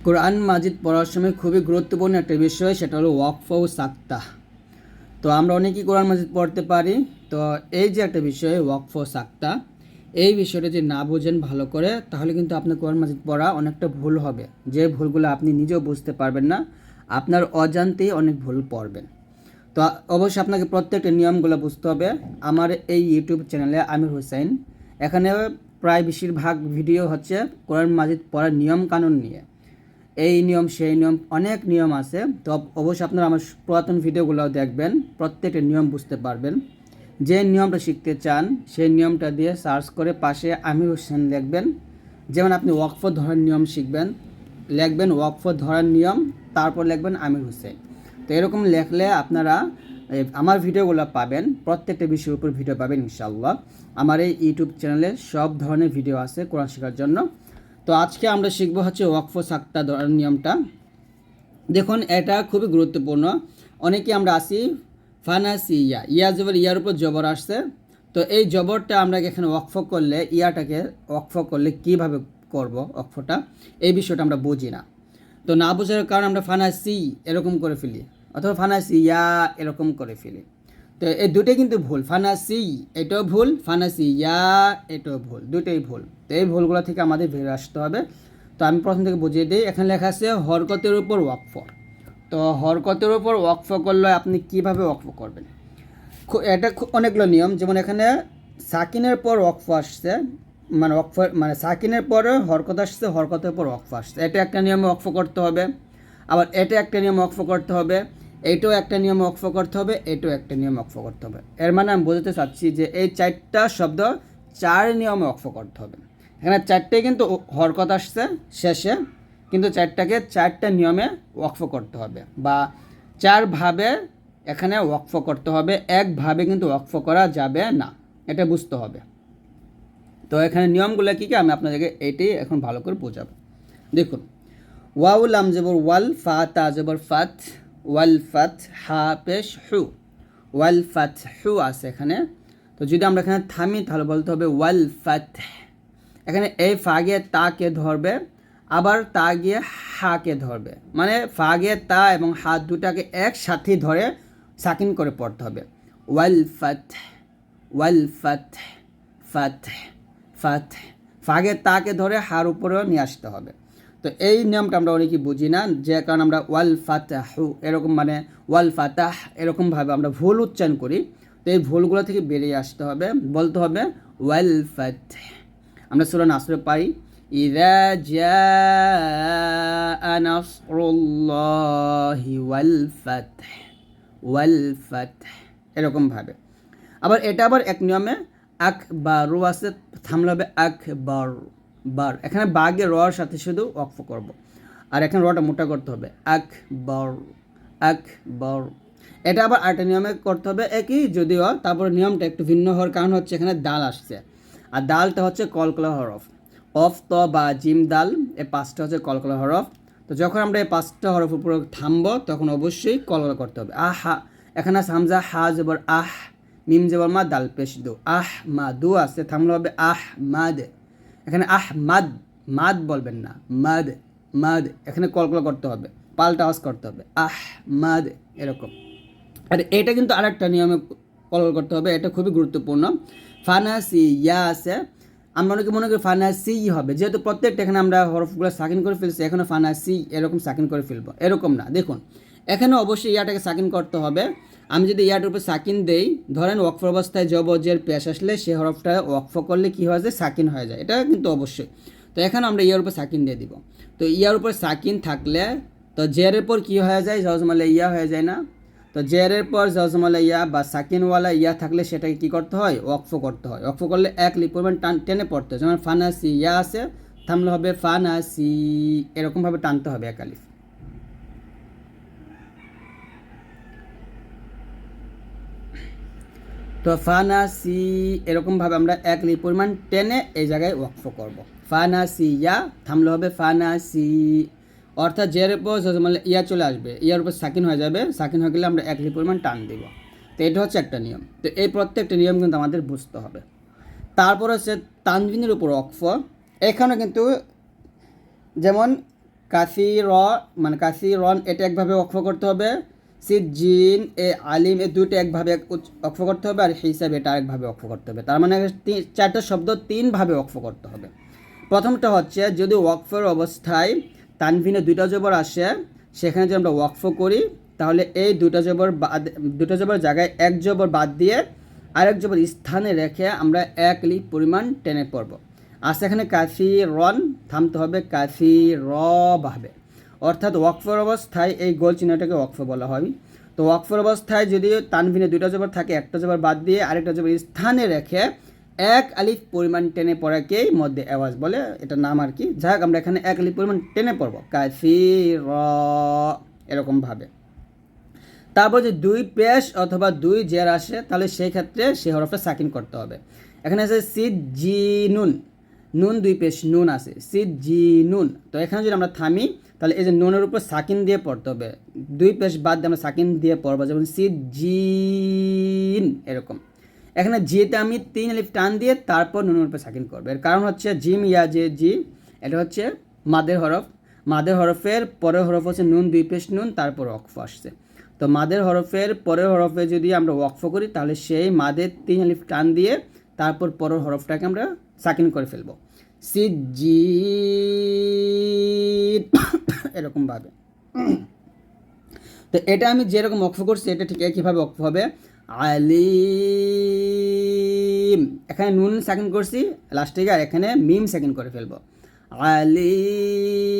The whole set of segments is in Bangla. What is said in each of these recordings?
কোরআন মাজিদ পড়ার সময় খুবই গুরুত্বপূর্ণ একটা বিষয়, সেটা হলো ওয়াকফ ও সাক্তা তো আমরা অনেকেই কোরআন মাজিদ পড়তে পারি। তো এই যে একটা বিষয়, ওয়াকফ ও সাক্তা এই বিষয়টা যদি না বোঝেন ভালো করে, তাহলে কিন্তু আপনার কোরআন মাজিদ পড়া অনেকটা ভুল হবে। যে ভুলগুলো আপনি নিজেও বুঝতে পারবেন না, আপনার অজান্তেই অনেক ভুল পড়বেন। তো অবশ্যই আপনাকে প্রত্যেকটা নিয়মগুলো বুঝতে হবে। আমার এই ইউটিউব চ্যানেলে আমির হোসেন। এখানে প্রায় বেশিরভাগ ভিডিও হচ্ছে কোরআন মাজিদ পড়ার নিয়ম কানুন নিয়ে। এই নিয়ম, সেই নিয়ম, অনেক নিয়ম আছে। তো অবশ্যই আপনারা আমার পুরাতন ভিডিওগুলো দেখবেন, প্রত্যেকটা নিয়ম বুঝতে পারবেন। যে নিয়মটা শিখতে চান, সেই নিয়মটা দিয়ে সার্চ করে পাশে আমির হোসেন লিখবেন। যেমন আপনি ওয়াকফ ধরার নিয়ম শিখবেন, লিখবেন ওয়াকফ ধরার নিয়ম, তারপর লিখবেন আমির হোসেন। তো এরকম লেখলে আপনারা আমার ভিডিওগুলো পাবেন, প্রত্যেকটা বিষয়ের উপর ভিডিও পাবেন ইনশাল্লাহ আমার এই ইউটিউব চ্যানেলে সব ধরনের ভিডিও আছে কোরআন শেখার জন্য। তো আজকে আমরা শিখব হচ্ছে ওয়াকফ সাক্তা ধরার নিয়মটা। দেখুন, এটা খুবই গুরুত্বপূর্ণ। অনেকে আমরা আসি ফানাসি, ইয়া। ইয়া জবর ইয়ার উপর জবর আসছে। তো এই জবরটা আমরা এখানে ওয়াকফ করলে, ইয়াটাকে ওয়াকফ করলে কীভাবে করব ওয়াকফটা, এই বিষয়টা আমরা বুঝি না। তো না বোঝার কারণে আমরা ফানাসি এরকম করে ফেলি, অথবা ফানাসি ইয়া এরকম করে ফেলি। তো এই দুটোই কিন্তু ভুল। ফানাসি, এটাও ভুল, ফানাসি, ইয়া, এটাও ভুল, দুটোই ভুল। তো এই ভুলগুলো থেকে আমাদের বেরিয়ে আসতে হবে। তো আমি প্রথম থেকে বুঝিয়ে দিই, এখানে লেখা আছে হরকতের উপর ওয়াকফ তো হরকতের উপর ওয়াকফ করলে আপনি কীভাবে ওয়াকফ করবেন? এটা অনেকগুলো নিয়ম। যেমন এখানে সাকিনের পর ওয়াকফ আসছে মানে ওয়াকফ মানে সাকিনের পরে হরকত আসছে, হরকতের পর ওয়াকফ আসছে। এটা একটা নিয়মে ওয়াকফ করতে হবে। আবার এটা একটা নিয়ম ওয়াকফ করতে হবে। এইটাও একটা নিয়ম ওয়াকফ করতে হবে এটাও একটা নিয়ম ওয়াকফ করতে হবে। এর মানে আমি বোঝাতে চাচ্ছি যে এই চারটা শব্দ চার নিয়মে ওয়াকফ করতে হবে। এখানে চারটে কিন্তু হরকত আসছে শেষে, কিন্তু চারটাকে চারটা নিয়মে ওয়াকফ করতে হবে বা চারভাবে এখানে ওয়াকফ করতে হবে একভাবে কিন্তু ওয়াকফ করা যাবে না, এটা বুঝতে হবে। তো এখানে নিয়মগুলো কী কী আমি আপনাদেরকে এটাই এখন ভালো করে বোঝাবো। দেখুন ওয়াউল আম জবর ওয়াল, ফা তা জবর ফাত ওয়াল ফাত হা পেশ হু। ওয়াল ফাত হু আছে এখানে। তো যদি আমরা এখানে থামি, তাহলে বলতে হবে ওয়াল ফাত এখানে এই ফা গিয়ে তাকে ধরবে, আবার তা গিয়ে হাকে ধরবে। মানে ফা গিয়ে তা এবং হাত দুটাকে একসাথে ধরে সাকিন করে পড়তে হবে। ওয়াল ফাত ওয়াল ফাত ফাত ফাত ফাগে তাকে ধরে হার উপরেও নিয়ে আসতে হবে। তো এই নিয়মটা আমরা অনেকেই বুঝি না, যে কারণে আমরা ওয়াল ফাতাহু, এরকম মানে ওয়াল ফাতাহ এরকমভাবে আমরা ভুল উচ্চারণ করি। তো এই ভুলগুলো থেকে বেরিয়ে আসতে হবে, বলতে হবে ওয়াল ফাত আমরা সুরা নাসরে পাই, ইদা জা ওয়াল ফাতহ ওয়াল ফাতহ, এরকমভাবে। আবার এটা আবার এক নিয়মে আকবারও আছে, থামলে হবে, আকবর বার। এখানে বাঘে রর সাথে শুধু অক্ফ করব। আর এখানে রটা মোটা করতে হবে। আকবর আকবর। এটা আবার আরেকটা নিয়মে করতে হবে। একই যদিও তারপর নিয়মটা একটু ভিন্ন হওয়ার কারণ হচ্ছে এখানে ডাল আসছে। আর ডালটা হচ্ছে কলকলা হরফ। অফ, ত, বা, জিম ডাল এই পাঁচটা হচ্ছে কলকলা হরফ। তো যখন আমরা এই পাঁচটা হরফ উপর থামবো, তখন অবশ্যই কলকলা করতে হবে। আহা এখানে আছে হামজা, হা জবর, আহ। মিম জবর, মা, দাল, পেশ, দু। আহ, মা, দু আছে, থামলে হবে আহ, মাদ। এখানে আহ, মাদ মাদ বলবেন না। মাদ মাদ, এখানে কলকলা করতে হবে, পাল্টা আওয়াজ করতে হবে। আহ, মাদ, এরকম। আর এটা কিন্তু আরেকটা নিয়মে কল করতে হবে, এটা খুবই গুরুত্বপূর্ণ। ফানাসি ইয়া আছে আমরা অনেকে মনে করি ফানাসি হবে। যেহেতু প্রত্যেকটা এখানে আমরা হরফগুলো সাকিন করে ফেলছি, এখানে ফানাসি এরকম সাকিন করে ফেলব। এরকম না, দেখুন। এখানে অবশ্যই ইয়াটাকে সাকিন করতে হবে। আমি যদি ইয়ার উপর সাকিন দেই, ধরেন ওয়াকফ অবস্থায় জবজের পেশ আসলে সে হরফটা ওয়াকফ করলে কী হয়ে যায়? সাকিন হয়ে যায়। এটা কিন্তু অবশ্যই। তো এখানে আমরা ইয়ার উপর সাকিন দিয়ে দিব। তো ইয়ার উপর সাকিন থাকলে তো জেরের পর কী হয়ে যায়? জজমালে ইয়া হয়ে যায় না? তো জেরের পর জজমালা ইয়া বা সাকিনওয়ালা ইয়া থাকলে সেটাকে কি করতে হয়? ওয়াকফ করতে হয়। ওয়াকফ করলে এক লিপরিমাণ টান টেনে পড়তে হয়। যেমন ফানাসি, ইয়া আছে, থামলে হবে ফানাসি। এরকমভাবে টানতে হবে এক আলিফ। তো ফানাসি, এরকমভাবে আমরা এক লি পরিমাণ টেনে এই জায়গায় ওয়াকফ করব। ফানাসি, ইয়া, থামলে হবে ফানাসি। অর্থাৎ জের উপর মানে ইয়া চলে আসবে, ইয়ার উপর সাকিন হয়ে যাবে, সাকিন হয়ে গেলে আমরা এক লি পরিমাণ টান দিব। তো এটা হচ্ছে একটা নিয়ম। তো এই প্রত্যেকটা নিয়ম কিন্তু আমাদের বুঝতে হবে। তারপর হচ্ছে তানজিনের উপর অক্ফ এখানে কিন্তু যেমন কাসি র মানে কাসি রন, এটা একভাবে অক্ষ করতে হবে। সিদ জিন, এ আলিম, এ দুটো একভাবে অক্ষ করতে হবে আর হিসাব এটা আরেকভাবে অক্ষ করতে হবে। তার মানে চারটা শব্দ তিনভাবে অক্ষ করতে হবে। প্রথমটা হচ্ছে যদি ওয়াকফের অবস্থায় তানভিনে দুইটা জবর আসে, সেখানে যদি আমরা ওয়াকফ করি, তাহলে এই দুটো জবর বাদ দুটো জবর জায়গায় এক জবর বাদ দিয়ে আরেক জবর স্থানে রেখে আমরা এক লিপ পরিমাণ টেনে পড়ব। আর সেখানে কাফি রন থামতে হবে কাফি র ভাবে অর্থাৎ ওয়াকফর অবস্থায় এই গোল চিহ্নটাকে ওয়াকফ বলা হয়। তো ওয়াকফর অবস্থায় যদি তানভিনে দুটো জবর থাকে, একটা জবর বাদ দিয়ে আরেকটা জবর স্থানে রেখে এক আলিফ পরিমাণ টেনে পড়াকেই মধ্যে আওয়াজ বলে। এটা নাম আর কি। যাই আমরা এখানে এক আলিফ পরিমাণ টেনে পড়ব। কাফি র এরকমভাবে। তারপর যে দুই পেশ অথবা দুই জের আসে, তাহলে সেই ক্ষেত্রে সে হরফটা সাকিন করতে হবে। এখানে আছে সিদ জি নুন দুই পেশ নুন আছে। সিদ জি নুন। তো এখানে যদি আমরা থামি, তাহলে এই যে নুনের উপর সাকিন দিয়ে পড়তে হবে। দুই পেশ বাদ দিয়ে আমরা সাকিন দিয়ে পড়ব, যেমন সিদ জিন এরকম। এখানে জিতে আমি তিন আলিফ টান দিয়ে তারপর নুনের উপর সাকিন করব। এর কারণ হচ্ছে জিম ইয়া যে জি, এটা হচ্ছে মাদের হরফ। মাদের হরফের পরের হরফ হচ্ছে নুন, দুই পেশ নুন, তারপর অক্ফ আসছে। তো মাদের হরফের পরের হরফে যদি আমরা ওয়াকফ করি, তাহলে সেই মাদের তিন আলিফ টান দিয়ে তারপর পরের হরফটাকে আমরা সাকিন করে ফেলব। সিজি এরকমভাবে তো এটা আমি যেরকম অক্ষ করছি, এটা ঠিক একইভাবে অক্ষ হবে। আলিম। এখানে নুন সেকেন্ড করছি, লাস্টে আর এখানে মিম সেকেন্ড করে ফেলব। আলিম।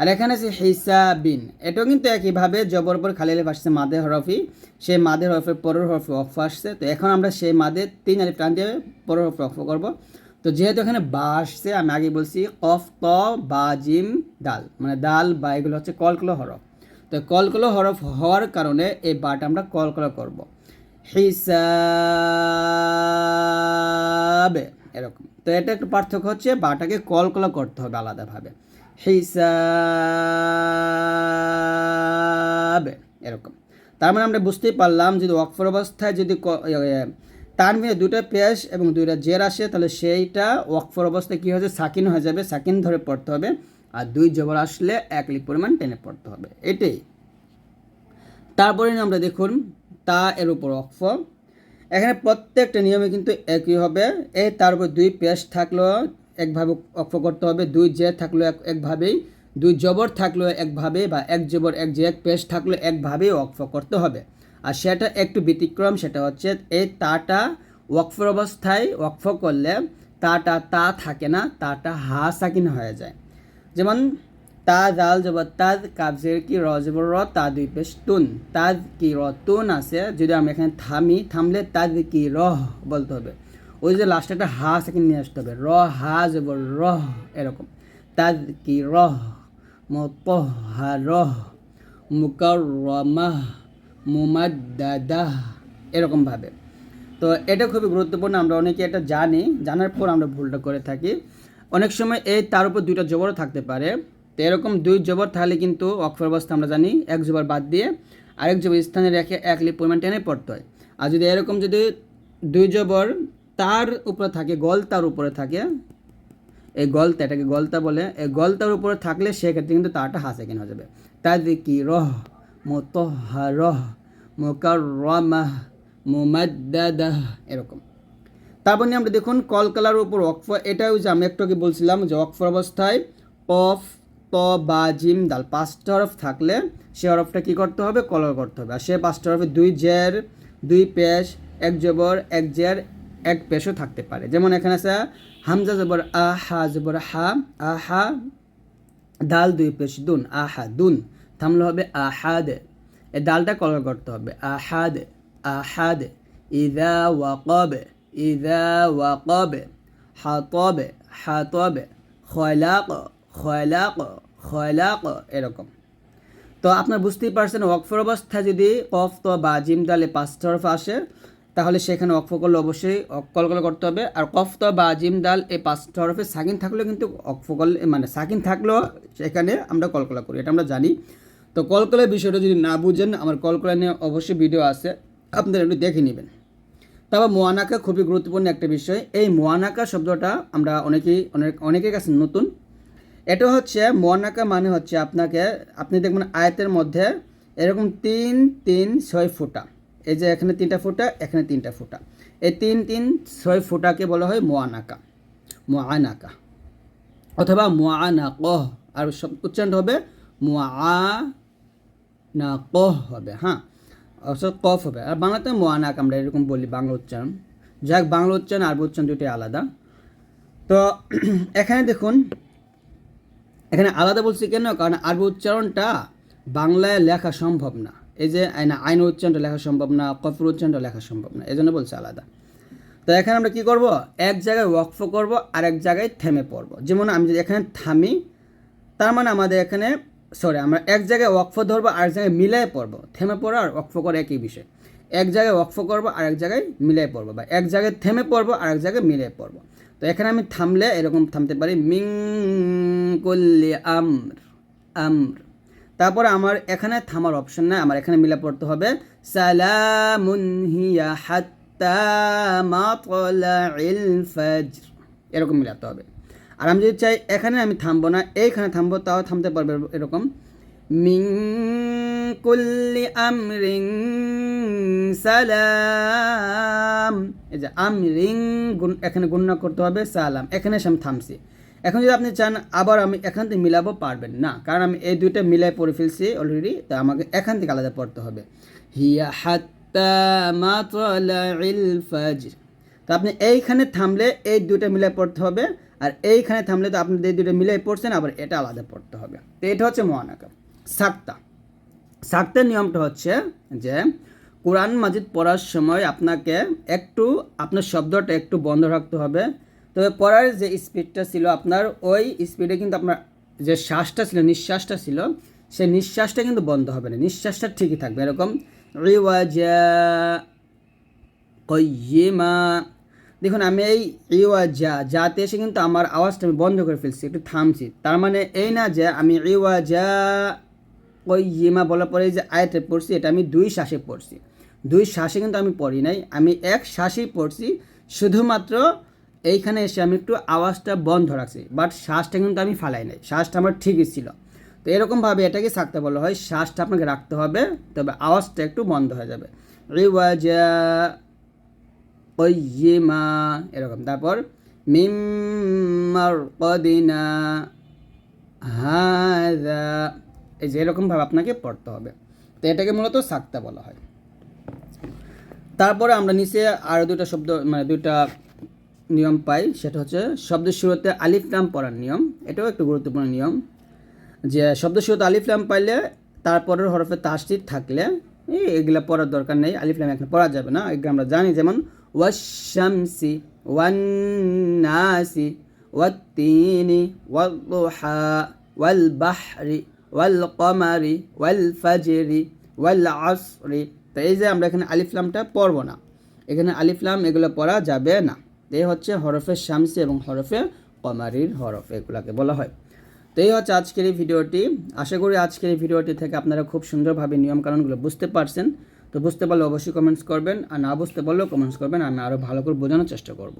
আর এখানে আছে হিসাবিন। এটাও কিন্তু একইভাবে জবর পর খালি আলিফ আসছে, মাদে হরফি সেই মাদে হরফের পরের হরফে অফ আসছে। তো এখন আমরা সেই মাদে তিন আলিফ টান দিয়ে পরের হরফে অফ করব। তো যেহেতু এখানে বা আসছে, আমি আগে বলছি কফ, ত, বা, জিম ডাল মানে ডাল বা, এগুলো হচ্ছে কলকলো হরফ। তো কলকলো হরফ হওয়ার কারণে এই বাটা আমরা কলকলো করব। হিসাবে, এরকম। তো এটা একটু পার্থক্য হচ্ছে, বাটাকে কলকলো করতে হবে আলাদাভাবে। হিসাবে। এরকম। তার মানে আমরা বুঝতেই পারলাম যদি ওয়াকফর অবস্থায় যদি তানভিনে দুটো পেশ এবং দুইটা জের আসে, তাহলে সেইটা ওয়াকফর অবস্থায় কী হয়েছে সাকিন হয়ে যাবে। সাকিন ধরে পড়তে হবে। আর দুই জবর আসলে এক লিপ পরিমাণ টেনে পড়তে হবে। এটাই। তারপরে আমরা দেখুন, তা এর উপর অক্ফ এখানে প্রত্যেকটা নিয়মে কিন্তু একই হবে। এই তার উপর দুই পেশ থাকলেও একভাবে অক্ফ করতে হবে, দুই জে থাকলেও এক একভাবেই, দুই জবর থাকলেও একভাবে বা এক জবর, এক যে এক পেশ থাকলেও একভাবেই অক্ফ করতে হবে। আর সেটা একটু ব্যতিক্রম, সেটা হচ্ছে এই তাটা ওয়াকফর অবস্থায় ওয়াকফ করলে তাটা তা থাকে না, তাটা হা সাকিন হয়ে যায়। যেমন, তা জাল জবর তাজ কাবজের কি র জবর, র তা দুই পেশ তুন তাজ কি র তুন আছে, যদি আমি এখানে থামি, থামলে তাজ কি রহ বলতে হবে। ওই যে লাস্টে একটা হা সেকেন্ড নিয়ে আসতে হবে। র, হা জবর রহ এরকম। তাজ কি রহ মত হা রহ মুকার রমাহ মুমাদ্দাদাহ এরকমভাবে তো এটা খুবই গুরুত্বপূর্ণ, আমরা অনেকে এটা জানি। জানার পর আমরা ভুলটা করে থাকি। অনেক সময় এই তার উপর দুইটা জবরও থাকতে পারে। তো এরকম দুই জবর থাকলে কিন্তু অক্ষর অবস্থা আমরা জানি। এক জবর বাদ দিয়ে আরেক জবর স্থানে রেখে এক লিপ পরিমাণ টেনে পড়তে হয়। আর যদি এরকম যদি দুই জবর তার উপরে থাকে গল তার উপরে থাকে এই গলতা, এটাকে গলতা বলে। এই গলতার উপরে থাকলে সেক্ষেত্রে কিন্তু তারটা হাসে কেন হয়ে যাবে? তাদের কি রহ মোতহারহ মোকারমাহ মুমাদ্দাদাহ, এরকম। তারপর নিয়ে আমরা দেখুন, কলকালার উপর ওয়াকফ, এটাও যে আমি একটু আগে বলছিলাম যে ওয়াকফর অবস্থায় কফ ত, বা, জিম, দাল, পাঁচটা হরফ থাকলে সে হরফটা কী করতে হবে? কলর করতে হবে। আর সে পাঁচটা হরফে দুই জের, দুই পেশ, এক জবর, এক জের এক পেশও থাকতে পারে। যেমন এখানে আছে হামজা জবর আ, হা জবর হা আহা দাল দুই পেশ, দুন আহা দুন। থামলে হবে আহাদ এই ডালটা কলর করতে হবে। আহাদ আহাদ ইদা ওয়াকব ইদা ওয়াকব হাতব হাতব খলাক খলাক খলাক এরকম। তো আপনার বুঝতেই পারছেন, ওয়াকফর অবস্থা যদি কফ, তো বা জিম দালে পাঁচ তরফ আসে তাহলে সেখানে অক্ফ করলে অবশ্যই কলকলা করতে হবে। আর কফ তো বা জিম দাল এই পাঁচ তরফে সাকিন থাকলেও কিন্তু অক্ফ করলে মানে সাকিন থাকলেও সেখানে আমরা কলকলা করি, এটা আমরা জানি। তো কলকলার বিষয়টা যদি না বুঝেন, আমার কলকলা নিয়ে অবশ্যই ভিডিও আছে, আপনারা একটু দেখে নেবেন। তবে মোয়ানাকা খুবই গুরুত্বপূর্ণ একটা বিষয়। এই মোয়ানাকা শব্দটা আমরা অনেকেই, অনেক, অনেকের কাছে নতুন। এটা হচ্ছে, মোয়ানাকা মানে হচ্ছে আপনাকে, আপনি দেখবেন আয়তের মধ্যে এরকম তিন তিন, ছয় ফুটা। এই যে এখানে তিনটা ফুটা, এখানে তিনটা ফুটা। এই তিন তিন, ছয় ফুটাকে বলা হয় মোয়ানাকা মোয়ানাকা অথবা মোয়ানাক আর সব উচ্চারণ হবে মোয়া না কহ হবে হ্যাঁ? অর্থাৎ কফ হবে। আর বাংলাতে মোয়ানাক আমরা এরকম বলি, বাংলা উচ্চারণ। যাক, বাংলা উচ্চারণ আর উচ্চারণ দুটি আলাদা। তো এখানে দেখুন, এখানে আলাদা বলছি কেন? কারণ আরবি উচ্চারণটা বাংলায় লেখা সম্ভব না। এই যে আইন আইন উচ্চারণটা লেখা সম্ভব না, কফর উচ্চারণটা লেখা সম্ভব না এই জন্য বলছে আলাদা। তো এখানে আমরা কি করব? এক জায়গায় ওয়াকফ করব আর এক জায়গায় থেমে পড়ব। যেমন আমি যদি এখানে থামি, তার মানে আমাদের এখানে সরি আমরা এক জায়গায় ওয়াকফ ধরবো আর এক জায়গায় মিলাই পড়ব। থেমে পড়ো আর ওয়াকফ করা একই বিষয়। এক জায়গায় ওয়াকফ করব আর এক জায়গায় মিলাই পড়ব, বা এক জায়গায় থেমে পড়ব আর এক জায়গায় মিলাই পড়ব। তো এখানে আমি থামলে এরকম থামতে পারি, মিং কল্লি আমর আমর। তারপরে আমার এখানে থামার অপশন নাই, আমার এখানে মিলে পড়তে হবে, সালামুন হাত্তা এরকম মিলাতে হবে। আর আমি যদি চাই এখানে আমি থামবো না, এইখানে থামবো, তাও থামতে পারবে এরকম মিং আমরিং সালাম এই যে আমরিং এখানে গুণনা করতে হবে, সালাম এখানে এসে আমি থামছি। এখন যদি আপনি চান আবার আমি এখান থেকে মিলাবো, পারবেন না। কারণ আমি এই দুইটা মিলাই পড়ে ফেলছি অলরেডি তো আমাকে এখান থেকে আলাদা পড়তে হবে। হিয়া হাত্তা মাতলাইল ফজর। তো আপনি এইখানে থামলে এই দুইটা মিলাই পড়তে হবে, আর এইখানে থামলে তো আপনি এই দুটো মিলাই পড়ছেন, আবার এটা আলাদা পড়তে হবে। তো এটা হচ্ছে মহানাকা সাক্তা। সাক্তের নিয়মটা হচ্ছে যে, কোরআন মাজিদ পড়ার সময় আপনাকে একটু, আপনার শব্দটা একটু বন্ধ রাখতে হবে। তবে পড়ার যে স্পিডটা ছিল আপনার, ওই স্পিডে কিন্তু আপনার যে শ্বাসটা ছিল, নিঃশ্বাসটা ছিল, সেই নিঃশ্বাসটা কিন্তু বন্ধ হবে না। নিঃশ্বাসটা ঠিকই থাকবে। এরকম, রিওয়াজা কয়িমা দেখুন, আমি এই ইওয়া যা যাতে এসে কিন্তু আমার আওয়াজটা আমি বন্ধ করে ফেলছি, একটু থামছি। তার মানে এই না যে আমি ইওয়া যা ওই ইমা বলার পরে যে আয়তে পড়ছি, এটা আমি দুই শ্বাসে পড়ছি। দুই শ্বাসে কিন্তু আমি পড়ি নাই, আমি এক শ্বাসেই পড়ছি, শুধুমাত্র এইখানে এসে আমি একটু আওয়াজটা বন্ধ রাখছি বাট শ্বাসটা কিন্তু আমি ফালাই নাই, শ্বাসটা আমার ঠিকই ছিল। তো এরকমভাবে এটাকে থাকতে বলা হয়, শ্বাসটা আপনাকে রাখতে হবে, তবে আওয়াজটা একটু বন্ধ হয়ে যাবে। রিওয়াজা কয়িমা এরকম। তারপর মিম্মার কদিনা হাদা এই যে এরকমভাবে আপনাকে পড়তে হবে। তো এটাকে মূলত সাক্তা বলা হয়। তারপরে আমরা নিচে আরও দুটা শব্দ মানে দুইটা নিয়ম পাই, সেটা হচ্ছে শব্দের শুরুতে আলিফ লাম পড়ার নিয়ম। এটাও একটু গুরুত্বপূর্ণ নিয়ম যে শব্দ শুরুতে আলিফ লাম পাইলে তারপরের হরফে তাসদিদ থাকলে এগুলা পড়ার দরকার নেই, আলিফ লাম এখানে পড়া যাবে না। এগুলো আমরা জানি যেমন ওয়াশামসি ওয়ান্নাসি ওয়াত্তিনি ওয়াল বাহরি ওয়াল কমারি ওয়াল ফাজেরি ওয়াল আসরি তো এই যে আমরা এখানে আলিফলামটা পড়ব না। এখানে আলিফলাম এগুলো পড়া যাবে না। এই হচ্ছে হরফে শামসি এবং হরফে কমারির হরফ এগুলাকে বলা হয়। তো এই হচ্ছে আজকের এই ভিডিওটি। আশা করি আজকের এই ভিডিওটি থেকে আপনারা খুব সুন্দরভাবে নিয়মকানুনগুলো বুঝতে পারছেন। তো বুঝতে পারলে অবশ্যই কমেন্টস করবেন আর না বুঝতে পারলেও কমেন্টস করবেন। আমি আরও ভালো করে বোঝানোর চেষ্টা করব।